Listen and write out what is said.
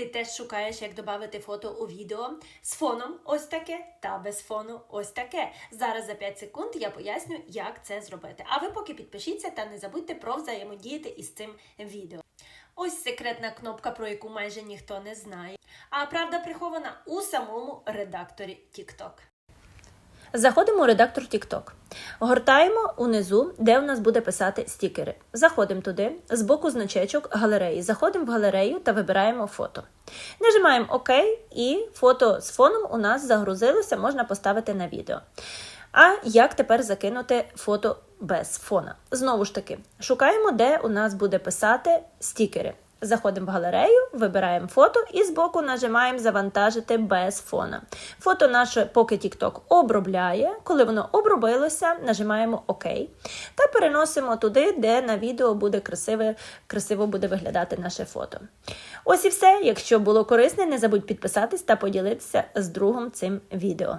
Ти теж шукаєш, як додати фото у відео з фоном ось таке та без фону ось таке. Зараз за 5 секунд я поясню, як це зробити. А ви поки підпишіться та не забудьте про взаємодіяти із цим відео. Ось секретна кнопка, про яку майже ніхто не знає. А правда прихована у самому редакторі TikTok. Заходимо у редактор TikTok. Гортаємо унизу, де у нас буде писати стікери. Заходимо туди, збоку значечок галереї. Заходимо в галерею та вибираємо фото. Нажимаємо ОК, і фото з фоном у нас загрузилося, можна поставити на відео. А як тепер закинути фото без фона? Знову ж таки, шукаємо, де у нас буде писати стікери. Заходимо в галерею, вибираємо фото і збоку нажимаємо завантажити без фона. Фото наше поки TikTok обробляє. Коли воно обробилося, нажимаємо ОК та переносимо туди, де на відео буде красиве, красиво буде виглядати наше фото. Ось і все. Якщо було корисне, не забудь підписатись та поділитися з другом цим відео.